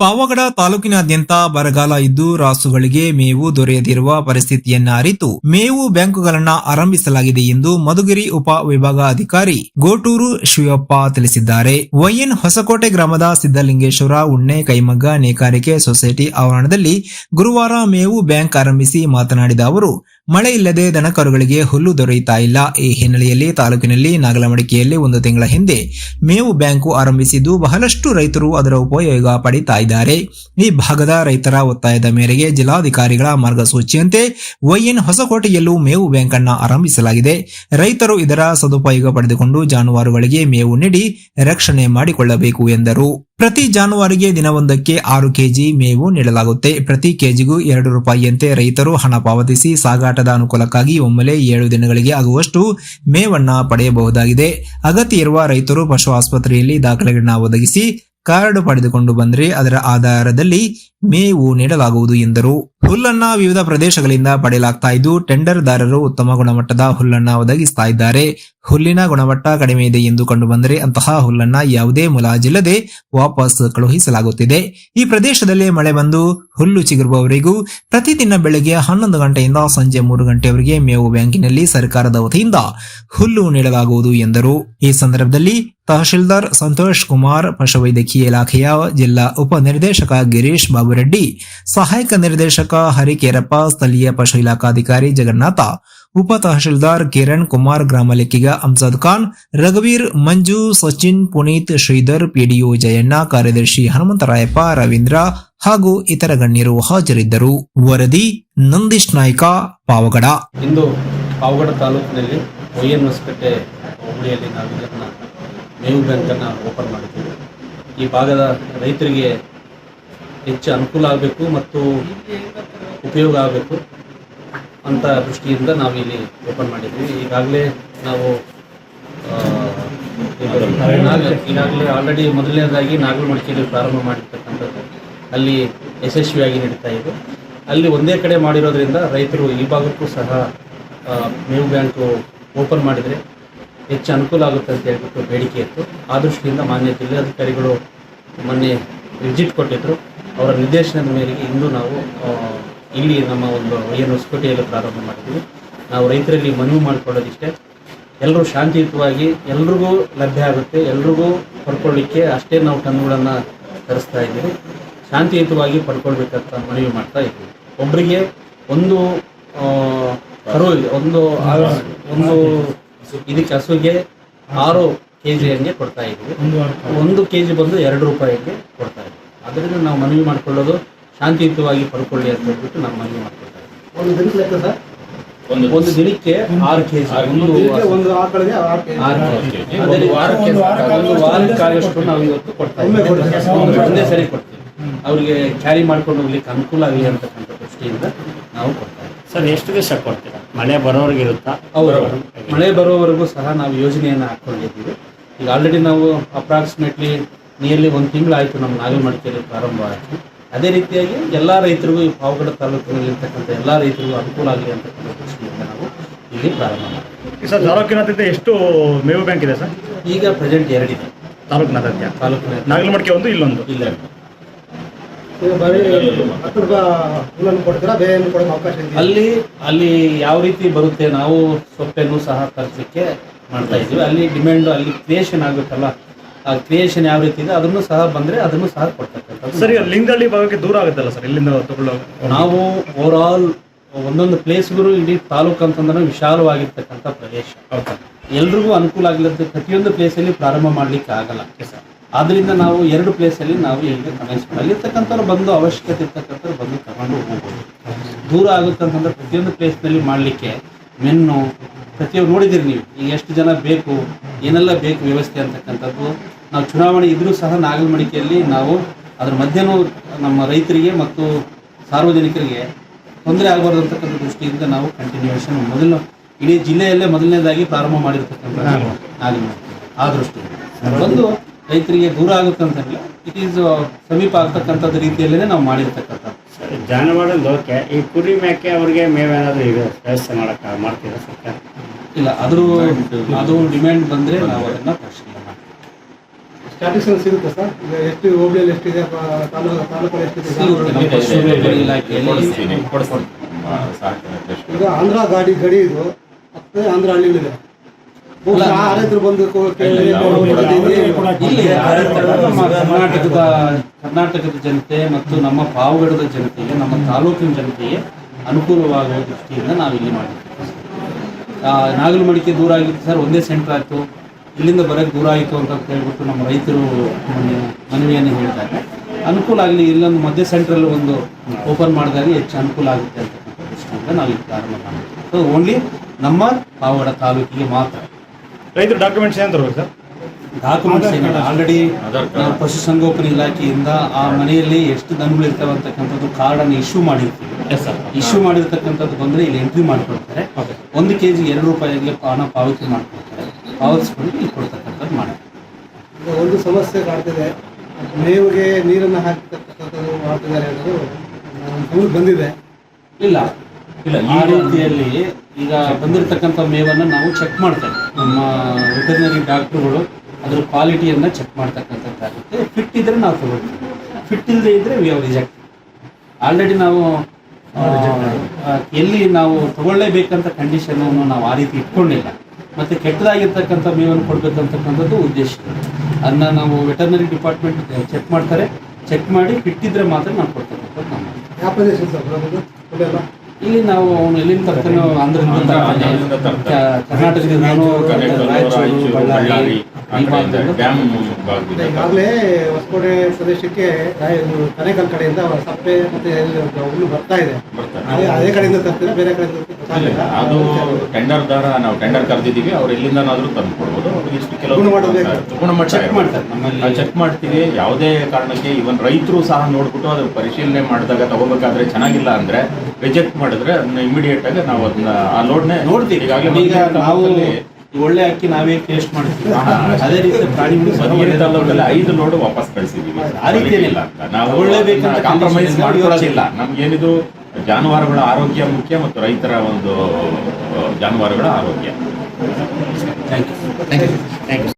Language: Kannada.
ಪಾವಗಡ ತಾಲೂಕಿನಾದ್ಯಂತ ಬರಗಾಲ ಇದ್ದು ರಾಸುಗಳಿಗೆ ಮೇವು ದೊರೆಯದಿರುವ ಪರಿಸ್ಥಿತಿಯನ್ನ ಅರಿತು ಮೇವು ಬ್ಯಾಂಕುಗಳನ್ನ ಆರಂಭಿಸಲಾಗಿದೆ ಎಂದು ಮಧುಗಿರಿ ಉಪ ವಿಭಾಗಾಧಿಕಾರಿ ಗೋಟೂರು ಶಿವಪ್ಪ ತಿಳಿಸಿದ್ದಾರೆ. ವೈಎನ್ ಹೊಸಕೋಟೆ ಗ್ರಾಮದ ಸಿದ್ದಲಿಂಗೇಶ್ವರ ಉಣ್ಣೆ ಕೈಮಗ್ಗ ನೇಕಾರಿಕೆ ಸೊಸೈಟಿ ಆವರಣದಲ್ಲಿ ಗುರುವಾರ ಮೇವು ಬ್ಯಾಂಕ್ ಆರಂಭಿಸಿ ಮಾತನಾಡಿದ ಅವರು ಮಳೆ ಇಲ್ಲದೆ ದನಕರುಗಳಿಗೆ ಹುಲ್ಲು ದೊರೆಯುತ್ತಾ ಇಲ್ಲ. ಈ ಹಿನ್ನೆಲೆಯಲ್ಲಿ ತಾಲೂಕಿನಲ್ಲಿ ನಾಗಲಮಡಿಕೆಯಲ್ಲಿ ಒಂದು ತಿಂಗಳ ಹಿಂದೆ ಮೇವು ಬ್ಯಾಂಕು ಆರಂಭಿಸಿದ್ದು ಬಹಳಷ್ಟು ರೈತರು ಅದರ ಉಪಯೋಗ ಪಡಿತಾ ಇದ್ದಾರೆ. ಈ ಭಾಗದ ರೈತರ ಒತ್ತಾಯದ ಮೇರೆಗೆ ಜಿಲ್ಲಾಧಿಕಾರಿಗಳ ಮಾರ್ಗಸೂಚಿಯಂತೆ ವೈಎನ್ ಹೊಸಕೋಟೆಯಲ್ಲೂ ಮೇವು ಬ್ಯಾಂಕ್ ಅನ್ನು ಆರಂಭಿಸಲಾಗಿದೆ. ರೈತರು ಇದರ ಸದುಪಯೋಗ ಪಡೆದುಕೊಂಡು ಜಾನುವಾರುಗಳಿಗೆ ಮೇವು ನೀಡಿ ರಕ್ಷಣೆ ಮಾಡಿಕೊಳ್ಳಬೇಕು ಎಂದರು. ಪ್ರತಿ ಜಾನುವಾರಿಗೆ ದಿನವೊಂದಕ್ಕೆ ಆರು ಕೆಜಿ ಮೇವು ನೀಡಲಾಗುತ್ತೆ. ಪ್ರತಿ ಕೆಜಿಗೂ ಎರಡು ರೂಪಾಯಿಯಂತೆ ರೈತರು ಹಣ ಪಾವತಿಸಿ ಸಾಗಾಟದ ಅನುಕೂಲಕ್ಕಾಗಿ ಒಮ್ಮೆಲೆ ಏಳು ದಿನಗಳಿಗೆ ಆಗುವಷ್ಟು ಮೇವನ್ನ ಪಡೆಯಬಹುದಾಗಿದೆ. ಅಗತ್ಯ ಇರುವ ರೈತರು ಪಶು ಆಸ್ಪತ್ರೆಯಲ್ಲಿ ದಾಖಲೆಗಳನ್ನ ಒದಗಿಸಿ ಕಾರ್ಡ್ ಪಡೆದುಕೊಂಡು ಬಂದರೆ ಅದರ ಆಧಾರದಲ್ಲಿ ಮೇವು ನೀಡಲಾಗುವುದು ಎಂದರು. ಹುಲ್ಲನ್ನ ವಿವಿಧ ಪ್ರದೇಶಗಳಿಂದ ಪಡೆಯಲಾಗ್ತಾ ಇದ್ದು, ಟೆಂಡರ್ದಾರರು ಉತ್ತಮ ಗುಣಮಟ್ಟದ ಹುಲ್ಲನ್ನ ಒದಗಿಸ್ತಾ ಇದ್ದಾರೆ. ಹುಲ್ಲಿನ ಗುಣಮಟ್ಟ ಕಡಿಮೆ ಇದೆ ಎಂದು ಕಂಡುಬಂದರೆ ಅಂತಹ ಹುಲ್ಲನ್ನ ಯಾವುದೇ ಮುಲಾಜಿಲ್ಲದೆ ವಾಪಸ್ ಕಳುಹಿಸಲಾಗುತ್ತಿದೆ. ಈ ಪ್ರದೇಶದಲ್ಲಿ ಮಳೆ ಬಂದು ಹುಲ್ಲು ಚಿಗುರುವವರೆಗೂ ಪ್ರತಿದಿನ ಬೆಳಗ್ಗೆ ಹನ್ನೊಂದು ಗಂಟೆಯಿಂದ ಸಂಜೆ ಮೂರು ಗಂಟೆಯವರೆಗೆ ಮೇವು ಬ್ಯಾಂಕಿನಲ್ಲಿ ಸರ್ಕಾರದ ವತಿಯಿಂದ ಹುಲ್ಲು ನೀಡಲಾಗುವುದು ಎಂದರು. ಈ ಸಂದರ್ಭದಲ್ಲಿ ತಹಶೀಲ್ದಾರ್ ಸಂತೋಷ್ ಕುಮಾರ್, ಪಶುವೈದ್ಯಕೀಯ ಇಲಾಖೆಯ ಜಿಲ್ಲಾ ಉಪನಿರ್ದೇಶಕ ಗಿರೀಶ್ ಬಾಬುರೆಡ್ಡಿ ಸಹಾಯಕ ನಿರ್ದೇಶಕ ಹರಿಕೇರಪ್ಪ, ಸ್ಥಳೀಯ ಪಶು ಇಲಾಖಾಧಿಕಾರಿ ಜಗನ್ನಾಥ, ಉಪ ತಹಶೀಲ್ದಾರ್ ಕಿರಣ್ ಕುಮಾರ್ ಗ್ರಾಮ ಲೆಕ್ಕಿಗ ಅಮ್ಸದ್ ಖಾನ್, ರಘುವೀರ್ ಮಂಜು, ಸಚಿನ್ ಪುನೀತ್ ಶ್ರೀಧರ್ ಪಿಡಿಒ ಜಯಣ್ಣ, ಕಾರ್ಯದರ್ಶಿ ಹನುಮಂತರಾಯಪ್ಪ, ರವೀಂದ್ರ ಹಾಗೂ ಇತರ ಗಣ್ಯರು ಹಾಜರಿದ್ದರು. ವರದಿ ನಂದೀಶ್ ನಾಯ್ಕ, ಪಾವಗಡ. ಇಂದು ಪಾವಗಡ ತಾಲೂಕಿನಲ್ಲಿ ಒಯ್ಯನ್ ಹೊಸಪೇಟೆ ಹೋಬಳಿಯಲ್ಲಿ ನಾವು ಇದನ್ನು ಮೇವು ಬ್ಯಾಂಕನ್ನು ಓಪನ್ ಮಾಡಿದ್ದೀವಿ ಈ ಭಾಗದ ರೈತರಿಗೆ ಹೆಚ್ಚು ಅನುಕೂಲ ಆಗಬೇಕು ಮತ್ತು ಉಪಯೋಗ ಆಗಬೇಕು ಅಂತ ದೃಷ್ಟಿಯಿಂದ ನಾವು ಇಲ್ಲಿ ಓಪನ್ ಮಾಡಿದ್ವಿ. ಈಗಾಗಲೇ ನಾವು ಈಗಾಗಲೇ ಆಲ್ರೆಡಿ ಮೊದಲನೇದಾಗಿ ನಾಗಲಮಡಿಕೆಯಲ್ಲಿ ಪ್ರಾರಂಭ ಮಾಡಿರ್ತಕ್ಕಂಥದ್ದು ಅಲ್ಲಿ ಯಶಸ್ವಿಯಾಗಿ ನಡೀತಾ ಇದೆ. ಅಲ್ಲಿ ಒಂದೇ ಕಡೆ ಮಾಡಿರೋದ್ರಿಂದ ರೈತರು ಈ ಭಾಗಕ್ಕೂ ಸಹ ಮೇವು ಬ್ಯಾಂಕು ಓಪನ್ ಮಾಡಿದರೆ ಹೆಚ್ಚು ಅನುಕೂಲ ಆಗುತ್ತೆ ಅಂತ ಹೇಳ್ಬಿಟ್ಟು ಬೇಡಿಕೆ ಇತ್ತು. ಆ ದೃಷ್ಟಿಯಿಂದ ಮಾನ್ಯ ಜಿಲ್ಲಾಧಿಕಾರಿಗಳು ಮೊನ್ನೆ ವಿಸಿಟ್ ಕೊಟ್ಟಿದ್ದರು ಅವರ ನಿರ್ದೇಶನದ ಮೇರೆಗೆ ಇಂದು ನಾವು ಇಲ್ಲಿ ನಮ್ಮ ಒಂದು ಏನು ಹೊಸಕೋಟೆಯಲ್ಲಿ ಪ್ರಾರಂಭ ಮಾಡ್ತೀವಿ. ನಾವು ರೈತರಲ್ಲಿ ಮನವಿ ಮಾಡಿಕೊಳ್ಳೋದಿಷ್ಟೇ. ಎಲ್ಲರೂ ಶಾಂತಿಯುತವಾಗಿ ಎಲ್ರಿಗೂ ಲಭ್ಯ ಆಗುತ್ತೆ ಎಲ್ರಿಗೂ ಪಡ್ಕೊಳ್ಳಿಕ್ಕೆ ಅಷ್ಟೇ ನಾವು ಟನ್ಗಳನ್ನು ತರಿಸ್ತಾ ಇದ್ದೀವಿ. ಶಾಂತಿಯುತವಾಗಿ ಪಡ್ಕೊಳ್ಬೇಕಂತ ಮನವಿ ಮಾಡ್ತಾ ಇದ್ದೀವಿ. ಒಬ್ಬರಿಗೆ ಒಂದು ಕರು ಒಂದು ಒಂದು ಇದಕ್ಕೆ ಹಸುಗೆ ಆರು ಕೆ ಜಿ ಹಂಗೆ ಕೊಡ್ತಾ ಇದ್ದೀವಿ. ಒಂದು ಕೆ ಜಿ ಬಂದು ಎರಡು ರೂಪಾಯಿಗೆ ಕೊಡ್ತಾ ಇದ್ದೀವಿ. ಅದರಿಂದ ನಾವು ಮನವಿ ಮಾಡ್ಕೊಳ್ಳೋದು ಶಾಂತಿಯುತವಾಗಿ ಪಡ್ಕೊಳ್ಳಿ ಅಂತ ಹೇಳ್ಬಿಟ್ಟು ನಾವು ಮನವಿ ಮಾಡ್ಕೊಳ್ತಾ ಒಂದು ದಿನಕ್ಕೆ ಲೆಕ್ಕ ಸರ್? ಒಂದು ದಿನಕ್ಕೆ ಆರು ಕೆ ಜಿ ಒಂದು ದಿನಕ್ಕೆ ಒಂದು ಆಕಳಿಗೆ ಆರು ಕೆಜಿ. ಆರು ಕೆಜಿ. ಅದೇ ರೀತಿ ವಾರಕ್ಕೆ ಒಂದು ವಾರಕ್ಕಾಗಷ್ಟು ನಾವು ಇವತ್ತು ಕೊಡ್ತಾ ಇದ್ದೀವಿ. ಒಂದೇ ಸರಿ ಕೊಡ್ತೀವಿ. ಅವರಿಗೆ ಕ್ಯಾರಿ ಮಾಡ್ಕೊಂಡು ಹೋಗ್ಲಿಕ್ಕೆ ಅನುಕೂಲ ಆಗಲಿ ಅಂತಕ್ಕಂಥ ದೃಷ್ಟಿಯಿಂದ ನಾವು ಕೊಡ್ತಾ ಇದ್ದೀವಿ. ಸರ್ ಎಷ್ಟು ದಿವಸ ಕೊಡ್ತೀರಾ? ಮಳೆ ಬರೋರ್ಗೆ ಇರುತ್ತಾ? ಅವರು ಮಳೆ ಬರೋವರೆಗೂ ಸಹ ನಾವು ಯೋಜನೆಯನ್ನು ಹಾಕ್ಕೊಂಡಿದ್ದೀವಿ ಈಗ ಆಲ್ರೆಡಿ ನಾವು ಅಪ್ರಾಕ್ಸಿಮೇಟ್ಲಿ ನಿಯರ್ಲಿ ಒಂದು ತಿಂಗಳಾಯಿತು ನಮ್ಮ ನಾಗಲಮಡಿಕೆಯಲ್ಲಿ ಪ್ರಾರಂಭ ಆಯಿತು. ಅದೇ ರೀತಿಯಾಗಿ ಎಲ್ಲ ರೈತರಿಗೂ ಈ ಪಾವಗಡ ತಾಲೂಕಿನಲ್ಲಿರ್ತಕ್ಕಂಥ ಎಲ್ಲ ರೈತರಿಗೂ ಅನುಕೂಲ ಆಗಲಿ ಅಂತಕ್ಕಂಥ ದೃಷ್ಟಿಯಿಂದ ನಾವು ಇಲ್ಲಿ ಪ್ರಾರಂಭ ಮಾಡಿದ್ವಿ ಸರ್ ತಾಲೂಕಿನಾದ್ಯಂತ ಎಷ್ಟು ಮೇವು ಬ್ಯಾಂಕ್ ಇದೆ ಸರ್? ಈಗ ಪ್ರೆಸೆಂಟ್ ಎರಡಿದೆ ತಾಲೂಕಿನಾದ್ಯಂತ ತಾಲೂಕಿನ ನಾಗಲಮಡಿಕೆ ಒಂದು ಇಲ್ಲೊಂದು? ಇಲ್ಲ ಅಲ್ಲಿ ಅಲ್ಲಿ ಯಾವ ರೀತಿ ಬರುತ್ತೆ ನಾವು ಸೊಪ್ಪೆನೂ ಸಹ ತರಿಸಲಿಕ್ಕೆ ಮಾಡ್ತಾ ಇದ್ದೀವಿ. ಅಲ್ಲಿ ಡಿಮ್ಯಾಂಡ್ ಅಲ್ಲಿ ಕ್ರಿಯೇಷನ್ ಆಗಬೇಕಲ್ಲ ಕ್ರಿಯೇಷನ್ ಯಾವ ರೀತಿ ಇದೆ ಅದನ್ನು ಸಹ ಬಂದರೆ ಅದನ್ನು ಸಹ ಕೊಡ್ತಕ್ಕಂಥದ್ದು. ಸರ್ ಲಿಂಗಳ್ಳಿ ಭಾಗಕ್ಕೆ ದೂರ ಆಗುತ್ತಲ್ಲ ಸರ್ ಇಲ್ಲಿಂದ ತಗೊಳ್ಳೋ ನಾವು ಓವರ್ ಆಲ್ ಒಂದೊಂದು ಪ್ಲೇಸ್ಗಳು ಇಡೀ ತಾಲೂಕು ಅಂತಂದ್ರೆ ವಿಶಾಲವಾಗಿರ್ತಕ್ಕಂಥ ಪ್ರದೇಶ. ಎಲ್ರಿಗೂ ಅನುಕೂಲ ಆಗಲಿದ್ದು ಪ್ರತಿಯೊಂದು ಪ್ಲೇಸಲ್ಲಿ ಪ್ರಾರಂಭ ಮಾಡಲಿಕ್ಕೆ ಆಗಲ್ಲ. ಆದ್ರಿಂದ ನಾವು ಎರಡು ಪ್ಲೇಸಲ್ಲಿ ನಾವು ಈಗ ಕನೆಕ್ಟ್ ಅಲ್ಲಿರ್ತಕ್ಕಂಥವ್ರು ಬಂದು ಅವಶ್ಯಕತೆ ಇರ್ತಕ್ಕಂಥವ್ರು ಬಂದು ತಗೊಂಡು ಹೋಗ್ಬೋದು. ದೂರ ಆಗುತ್ತಂತಂದ್ರೆ ಪ್ರತಿಯೊಂದು ಪ್ಲೇಸ್ನಲ್ಲಿ ಮಾಡಲಿಕ್ಕೆ ಮೆನ್ನು ಪ್ರತಿಯೊಂದು ನೋಡಿದಿರಿ ನೀವು ಈಗ ಎಷ್ಟು ಜನ ಬೇಕು ಏನೆಲ್ಲ ಬೇಕು ವ್ಯವಸ್ಥೆ ಅಂತಕ್ಕಂಥದ್ದು ನಾವು ಚುನಾವಣೆ ಇದ್ದರೂ ಸಹ ನಾಗಲಮಡಿಕೆಯಲ್ಲಿ ನಾವು ಅದರ ಮಧ್ಯನೂ ನಮ್ಮ ರೈತರಿಗೆ ಮತ್ತು ಸಾರ್ವಜನಿಕರಿಗೆ ತೊಂದರೆ ಆಗಬಾರ್ದು ಅಂತಕ್ಕಂಥ ದೃಷ್ಟಿಯಿಂದ ನಾವು ಕಂಟಿನ್ಯೂಯೇಷನ್ ಮೊದಲು ಇಡೀ ಜಿಲ್ಲೆಯಲ್ಲೇ ಮೊದಲನೇದಾಗಿ ಪ್ರಾರಂಭ ಮಾಡಿರ್ತಕ್ಕಂಥ ನಾಗಲಮಡಿಕೆ ಆ ದೃಷ್ಟಿಯಿಂದ ಒಂದು ರೈತರಿಗೆ ದೂರ ಆಗುತ್ತೆ ಅಂತಲ್ಲ ಇಟ್ ಈಸ್ ಸಮೀಪ ಆಗ್ತಕ್ಕಂಥದ್ದು ರೀತಿಯಲ್ಲೇ ನಾವು ಮಾಡಿರ್ತಕ್ಕಂಥ ಜಾನುವಾರು ಲೋಕೆ ಈ ಕುರಿ ಮೇಕೆ ಅವರಿಗೆ ಮೇವೇನಾದರೂ ಈಗ ವ್ಯವಸ್ಥೆ ಮಾಡಕ್ಕೆ ಮಾಡ್ತೀರಾ ಸರ್ಕಾರ? ಇಲ್ಲ ಅದ್ರ ಅದು ಡಿಮ್ಯಾಂಡ್ ಬಂದರೆ ನಾವು ಅದನ್ನು ಪರಿಶೀಲನೆ ಮಾಡ್ತೀವಿ ಸ್ಟ್ಯಾಟಿಸ್ಟಿಕ್ಸ್ ಸಿಗುತ್ತೆ ಸರ್ ಈಗ ಎಷ್ಟು ಹೋಬಳಿಯಲ್ಲಿ ಎಷ್ಟಿದೆ? ತಾಲೂಕು ತಾಲೂಕಲ್ಲಿ ಎಷ್ಟಿದೆ. ಈಗ ಆಂಧ್ರ ಗಾಡಿ ಗಡಿ ಇದು. ಮತ್ತೆ ಆಂಧ್ರ ನಮ್ಮ ಕರ್ನಾಟಕದ ಕರ್ನಾಟಕದ ಜನತೆ ಮತ್ತು ನಮ್ಮ ಪಾವಗಡದ ಜನತೆಗೆ ನಮ್ಮ ತಾಲೂಕಿನ ಜನತೆಗೆ ಅನುಕೂಲವಾಗುವ ದೃಷ್ಟಿಯಿಂದ ನಾವು ಇಲ್ಲಿ ಮಾಡಿದ್ದೀವಿ. ಆ, ನಾಗಲಮಡಿಕೆ ದೂರ ಆಗಿತ್ತು ಸರ್ ಒಂದೇ ಸೆಂಟರ್ ಆಯಿತು. ಇಲ್ಲಿಂದ ಬರೋಕ್ಕೆ ದೂರ ಆಯಿತು ಅಂತ ಹೇಳ್ಬಿಟ್ಟು ನಮ್ಮ ರೈತರು ಮನವಿಯನ್ನು ಹೇಳಿದಾಗ ಅನುಕೂಲ ಆಗಲಿ ಇಲ್ಲೊಂದು ಮಧ್ಯ ಸೆಂಟ್ರಲ್ಲಿ ಒಂದು ಓಪನ್ ಮಾಡಿದಾಗ ಹೆಚ್ಚು ಅನುಕೂಲ ಆಗುತ್ತೆ ಅಂತಕ್ಕಂಥ ದೃಷ್ಟಿಯಿಂದ ನಾವು ಇಲ್ಲಿ ಪ್ರಾರಂಭ ಮಾಡಿದ್ವಿ ಸೊ ಓನ್ಲಿ ನಮ್ಮ ಪಾವಗಡ ತಾಲೂಕಿಗೆ ಮಾತ್ರ. ರೈತರ ಡಾಕ್ಯುಮೆಂಟ್ಸ್ ಏನು ತರಬೇಕು ಸರ್? ಡಾಕ್ಯುಮೆಂಟ್ಸ್ ಏನಿಲ್ಲ. ಆಲ್ರೆಡಿ. ಪಶುಸಂಗೋಪನೆ ಇಲಾಖೆಯಿಂದ ಆ ಮನೆಯಲ್ಲಿ ಎಷ್ಟು ದನಗಳು ಇರ್ತವೆ ಅಂತಕ್ಕಂಥದ್ದು ಕಾರ್ಡನ್ನು ಇಶ್ಯೂ ಮಾಡಿರ್ತೀವಿ. ಇಶ್ಯೂ ಮಾಡಿರ್ತಕ್ಕಂಥದ್ದು ಬಂದರೆ ಇಲ್ಲಿ ಎಂಟ್ರಿ ಮಾಡ್ಕೊಳ್ತಾರೆ ಒಂದು ಕೆ ಜಿ ಎರಡು ರೂಪಾಯಿಗೆ ಹಣ ಪಾವತಿ ಮಾಡ್ಕೊಳ್ತಾರೆ ಪಾವತಿಸ್ಕೊಂಡು ಇಲ್ಲಿ ಕೊಡ್ತಕ್ಕಂಥದ್ದು ಮಾಡ್ತಾರೆ ಒಂದು ಸಮಸ್ಯೆ ಕಾಡ್ತಿದೆ. ಮೇವಿಗೆ ನೀರನ್ನು ಹಾಕ್ತಕ್ಕಂಥದ್ದು ಮಾಡ್ತಿದ್ದಾರೆ ಅನ್ನೋದು ಗಮನಕ್ಕೆ ಬಂದಿದೆ. ಇಲ್ಲ ಇಲ್ಲ, ಆ ಈಗ- ರೀತಿಯಲ್ಲಿ ಈಗ ಬಂದಿರತಕ್ಕಂಥ ಮೇವನ್ನು ನಾವು ಚೆಕ್ ಮಾಡ್ತೇವೆ. ನಮ್ಮ ವೆಟರ್ನರಿ ಡಾಕ್ಟ್ರುಗಳು ಅದರ ಕ್ವಾಲಿಟಿಯನ್ನು ಚೆಕ್ ಮಾಡ್ತಕ್ಕಂಥದ್ದಾಗುತ್ತೆ. ಫಿಟ್ ಇದ್ರೆ ನಾವು ತಗೊಳ್ತೀವಿ ಫಿಟ್ ಇಲ್ಲದೆ ಇದ್ರೆ ವಿ ಆರ್ ರಿಜೆಕ್ಟ್ ಆಲ್ರೆಡಿ ನಾವು ಎಲ್ಲಿ ನಾವು ತಗೊಳ್ಳೇಬೇಕಂತ ಕಂಡೀಷನನ್ನು ನಾವು ಆ ರೀತಿ ಇಟ್ಕೊಂಡಿಲ್ಲ. ಮತ್ತು ಕೆಟ್ಟದಾಗಿರ್ತಕ್ಕಂಥ ಮೇವನ್ನು ಕೊಡಬೇಕಂತಕ್ಕಂಥದ್ದು ಉದ್ದೇಶ. ಅದನ್ನ ನಾವು ವೆಟರ್ನರಿ ಡಿಪಾರ್ಟ್ಮೆಂಟ್ ಚೆಕ್ ಮಾಡ್ತಾರೆ. ಚೆಕ್ ಮಾಡಿ ಬಿಟ್ಟಿದ್ರೆ ಮಾತ್ರ ನಾವು ಕೊಡ್ತಕ್ಕಂಥದ್ದು ನಮ್ಮ ಯಾವ ಪ್ರದೇಶ ಇಲ್ಲಿ ನಾವು ಅವನು ಎಲ್ಲಿಂದ ತರ್ತಾನೆ ಆಂಧ್ರದಿಂದ ಕರ್ನಾಟಕದಿಂದ ರಾಯಚೂರು, ಬಳ್ಳಾರಿ. ಡ್ಯಾಮ್ ಈಗಾಗಲೇ ಹೊಸಕೋಟೆ ಪ್ರದೇಶಕ್ಕೆ ತನೇಕಲ್ ಕಡೆಯಿಂದ ಸಪ್ಪೆ ಮತ್ತೆ ಹುಲ್ಲು ಬರ್ತಾ ಇದೆ. ಅದೇ ಕಡೆಯಿಂದ ತರ್ತೀರಾ? ಬೇರೆ ಕಡೆಯಿಂದ ಅದು ಟೆಂಡರ್ ದಾರ ನಾವು ಟೆಂಡರ್ ಕರೆದಿದ್ದೀವಿ. ಅವ್ರು ಎಲ್ಲಿಂದನಾದರೂ ತಂದು ಕೊಡ್ಬೋದು. ಇಷ್ಟು ಕೆಲವು ಗುಣಮಟ್ಟ. ಚೆಕ್ ಮಾಡ್ತಾರೆ ನಾವು ಚೆಕ್ ಮಾಡ್ತೀವಿ. ಯಾವುದೇ ಕಾರಣಕ್ಕೆ ಇವನ್ ರೈತರು ಸಹ ನೋಡ್ಬಿಟ್ಟು ಅದ್ರ ಪರಿಶೀಲನೆ ಮಾಡಿದಾಗ ತಗೋಬೇಕಾದ್ರೆ ಚೆನ್ನಾಗಿಲ್ಲ ಅಂದ್ರೆ ರಿಜೆಕ್ಟ್ ಮಾಡಿದ್ರೆ ಅದನ್ನ ಇಮಿಡಿಯೇಟ್ ಆಗಿ ನಾವು ಅದನ್ನ ಆ ಲೋಡ್ನೆ ನೋಡ್ತೀವಿ. ಈಗಾಗಲೇ ನಾವು ಒಳ್ಳೆ ಅಕ್ಕಿ ನಾವೇ ಟೇಸ್ಟ್ ಮಾಡ್ತೀವಿ. ಅದೇ ರೀತಿ ಪ್ರಾಣಿಗಳು ತಾಲೂಕಲ್ಲಿ ಐದು ನೋಡು ವಾಪಸ್ ಕಳಿಸಿದೀವಿ. ಆ ರೀತಿ ಏನಿಲ್ಲ. ನಾವು ತಗೊಳ್ಳೇಬೇಕಂತ ಕಾಂಪ್ರಮೈಸ್ ಮಾಡ್ಕೊಳ್ಳೋದಿಲ್ಲ. ನಮ್ಗೇನಿದು ಜಾನುವಾರುಗಳ ಆರೋಗ್ಯ ಮುಖ್ಯ ಮತ್ತು ರೈತರ ಒಂದು ಜಾನುವಾರುಗಳ ಆರೋಗ್ಯ. Thank you thank you thank you